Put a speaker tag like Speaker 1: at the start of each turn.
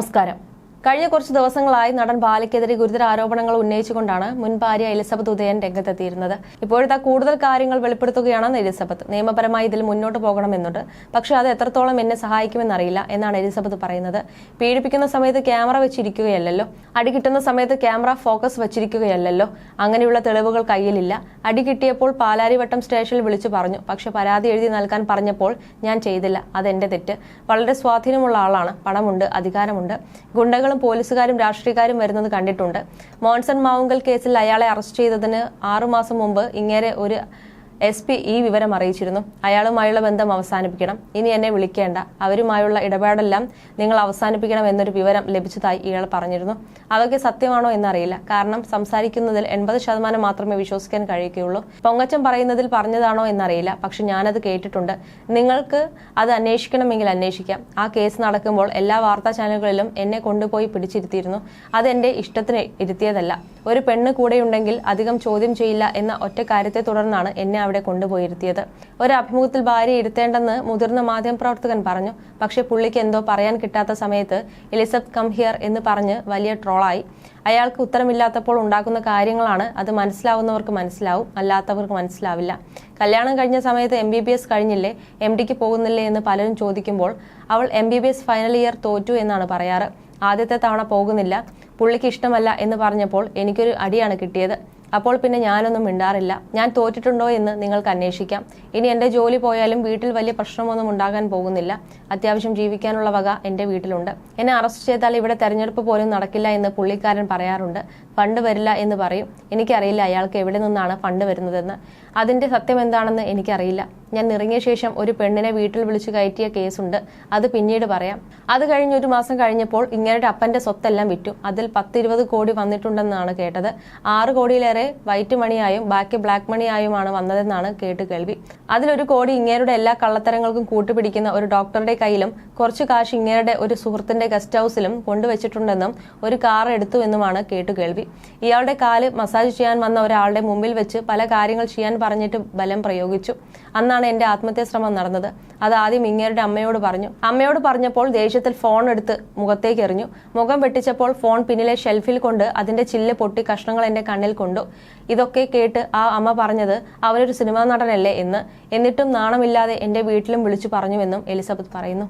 Speaker 1: നമസ്കാരം. കഴിഞ്ഞ കുറച്ച് ദിവസങ്ങളായി നടൻ ബാലയ്ക്കെതിരെ ഗുരുതര ആരോപണങ്ങൾ ഉന്നയിച്ചുകൊണ്ടാണ് മുൻ ഭാര്യ എലിസബത്ത് ഉദയൻ രംഗത്തെത്തിയിരുന്നത്. ഇപ്പോഴത്തെ കൂടുതൽ കാര്യങ്ങൾ വെളിപ്പെടുത്തുകയാണെന്ന് എലിസബത്ത്. നിയമപരമായി ഇതിൽ മുന്നോട്ട് പോകണമെന്നുണ്ട്. പക്ഷെ അത് എത്രത്തോളം എന്നെ സഹായിക്കുമെന്നറിയില്ല എന്നാണ് എലിസബത്ത് പറയുന്നത്. പീഡിപ്പിക്കുന്ന സമയത്ത് ക്യാമറ വെച്ചിരിക്കുകയല്ലല്ലോ. അടി കിട്ടുന്ന സമയത്ത് ക്യാമറ ഫോക്കസ് വെച്ചിരിക്കുകയല്ലല്ലോ. അങ്ങനെയുള്ള തെളിവുകൾ കയ്യിലില്ല. അടി കിട്ടിയപ്പോൾ പാലാരിവട്ടം സ്റ്റേഷനിൽ വിളിച്ചു പറഞ്ഞു. പക്ഷെ പരാതി എഴുതി നൽകാൻ പറഞ്ഞപ്പോൾ ഞാൻ ചെയ്തില്ല. അതെന്റെ തെറ്റ്. വളരെ സ്വാധീനമുള്ള ആളാണ്. പണമുണ്ട് അധികാരമുണ്ട്. ഗുണ്ടകളും പോലീസുകാരും രാഷ്ട്രീയക്കാരും വരുന്നത് കണ്ടിട്ടുണ്ട്. മോൺസൺ മാവുങ്കൽ കേസിൽ അയാളെ അറസ്റ്റ് ചെയ്തതിന് ആറുമാസം മുമ്പ് ഇങ്ങേരെ ഒരു എസ് പി ഈ വിവരം അറിയിച്ചിരുന്നു. അയാളുമായുള്ള ബന്ധം അവസാനിപ്പിക്കണം. ഇനി എന്നെ വിളിക്കേണ്ട. അവരുമായുള്ള ഇടപാടെല്ലാം നിങ്ങൾ അവസാനിപ്പിക്കണം എന്നൊരു വിവരം ലഭിച്ചതായി ഇയാൾ പറഞ്ഞിരുന്നു. അതൊക്കെ സത്യമാണോ എന്നറിയില്ല. കാരണം സംസാരിക്കുന്നതിൽ എൺപത് ശതമാനം മാത്രമേ വിശ്വസിക്കാൻ കഴിയുകയുള്ളൂ. പൊങ്ങച്ചം പറയുന്നതിൽ പറഞ്ഞതാണോ എന്നറിയില്ല. പക്ഷെ ഞാനത് കേട്ടിട്ടുണ്ട്. നിങ്ങൾക്ക് അത് അന്വേഷിക്കണമെങ്കിൽ അന്വേഷിക്കാം. ആ കേസ് നടക്കുമ്പോൾ എല്ലാ വാർത്താ ചാനലുകളിലും എന്നെ കൊണ്ടുപോയി പിടിച്ചിരുത്തിയിരുന്നു. അത് എന്റെ ഇഷ്ടത്തിന് ഇരുത്തിയതല്ല. ഒരു പെണ്ണ് കൂടെയുണ്ടെങ്കിൽ അധികം ചോദ്യം ചെയ്യില്ല എന്ന ഒറ്റ കാര്യത്തെ തുടർന്നാണ് എന്നെ അവിടെ കൊണ്ടുപോയിരുത്തിയത്. ഒരു അഭിമുഖത്തിൽ ഭാര്യ ഇരുത്തേണ്ടെന്ന് മുതിർന്ന മാധ്യമപ്രവർത്തകൻ പറഞ്ഞു. പക്ഷേ പുള്ളിക്ക് എന്തോ പറയാൻ കിട്ടാത്ത സമയത്ത് എലിസബത്ത് കം ഹിയർ എന്ന് പറഞ്ഞ് വലിയ ട്രോളായി. അയാൾക്ക് ഉത്തരമില്ലാത്തപ്പോൾ ഉണ്ടാക്കുന്ന കാര്യങ്ങളാണ് അത് മനസ്സിലാവുന്നവർക്ക് മനസ്സിലാവും അല്ലാത്തവർക്ക് മനസ്സിലാവില്ല. കല്യാണം കഴിഞ്ഞ സമയത്ത് എം ബി ബി എസ് കഴിഞ്ഞില്ലേ? എം ഡിക്ക് പോകുന്നില്ലേ എന്ന് പലരും ചോദിക്കുമ്പോൾ അവൾ M B B S final year തോറ്റു എന്നാണ് പറയാറ്. ആദ്യത്തെ തവണ പോകുന്നില്ല. പുള്ളിക്ക് ഇഷ്ടമല്ല എന്ന് പറഞ്ഞപ്പോൾ എനിക്കൊരു അടിയാണ് കിട്ടിയത്. അപ്പോൾ പിന്നെ ഞാനൊന്നും മിണ്ടാറില്ല. ഞാൻ തോറ്റിട്ടുണ്ടോ എന്ന് നിങ്ങൾക്ക് അന്വേഷിക്കാം. ഇനി എന്റെ ജോലി പോയാലും വീട്ടിൽ വലിയ പ്രശ്നമൊന്നും ഉണ്ടാകാൻ പോകുന്നില്ല. അത്യാവശ്യം ജീവിക്കാനുള്ള വക എന്റെ വീട്ടിലുണ്ട്. എന്നെ അറസ്റ്റ് ചെയ്താൽ ഇവിടെ തെരഞ്ഞെടുപ്പ് പോലും നടക്കില്ല എന്ന് പുള്ളിക്കാരൻ പറയാറുണ്ട്. ഫണ്ട് വരില്ല എന്ന് പറയും. എനിക്കറിയില്ല അയാൾക്ക് എവിടെ നിന്നാണ് ഫണ്ട് വരുന്നതെന്ന്. അതിന്റെ സത്യം എന്താണെന്ന് എനിക്കറിയില്ല. ഞാൻ നിറങ്ങിയ ശേഷം ഒരു പെണ്ണിനെ വീട്ടിൽ വിളിച്ചു കയറ്റിയ കേസുണ്ട്. അത് പിന്നീട് പറയാം. അത് കഴിഞ്ഞ് ഒരു മാസം കഴിഞ്ഞപ്പോൾ ഇങ്ങനെ അപ്പന്റെ സ്വത്തെല്ലാം വിറ്റു. അതിൽ പത്തിരുപത് കോടി വന്നിട്ടുണ്ടെന്നാണ് കേട്ടത്. ആറ് കോടിയിലേറെ വൈറ്റ് മണിയായും ബാക്കി ബ്ലാക്ക് മണിയായുമാണ് വന്നതെന്നാണ് കേട്ട് കേൾവി. അതിലൊരു കോടി ഇങ്ങേരുടെ എല്ലാ കള്ളത്തരങ്ങൾക്കും കൂട്ടുപിടിക്കുന്ന ഒരു ഡോക്ടറുടെ കയ്യിലും കുറച്ച് കാശ് ഇങ്ങേരുടെ ഒരു സുഹൃത്തിന്റെ ഗസ്റ്റ് ഹൗസിലും കൊണ്ടുവച്ചിട്ടുണ്ടെന്നും ഒരു കാർ എടുത്തുവെന്നുമാണ് കേട്ടു കേൾവി. ഇയാളുടെ കാൽ മസാജ് ചെയ്യാൻ വന്ന ഒരാളുടെ മുമ്പിൽ വെച്ച് പല കാര്യങ്ങൾ ചെയ്യാൻ പറഞ്ഞിട്ട് ബലം പ്രയോഗിച്ചു. അന്നാണ് എന്റെ ആത്മഹത്യാ ശ്രമം നടന്നത്. അത് ആദ്യം ഇങ്ങേരുടെ അമ്മയോട് പറഞ്ഞു. അമ്മയോട് പറഞ്ഞപ്പോൾ ദേഷ്യത്തിൽ ഫോൺ എടുത്ത് മുഖത്തേക്ക് എറിഞ്ഞു. മുഖം വെട്ടിച്ചപ്പോൾ ഫോൺ പിന്നിലെ ഷെൽഫിൽ കൊണ്ട് അതിന്റെ ചില്ല് പൊട്ടി കഷ്ണങ്ങൾ എന്റെ കണ്ണിൽ കൊണ്ടു. ഇതൊക്കെ കേട്ട് ആ അമ്മ പറഞ്ഞത് അവനൊരു സിനിമാ നടനല്ലേ എന്ന്. എന്നിട്ടും നാണമില്ലാതെ എന്റെ വീട്ടിലും വിളിച്ചു പറഞ്ഞുവെന്നും എലിസബത്ത് പറയുന്നു.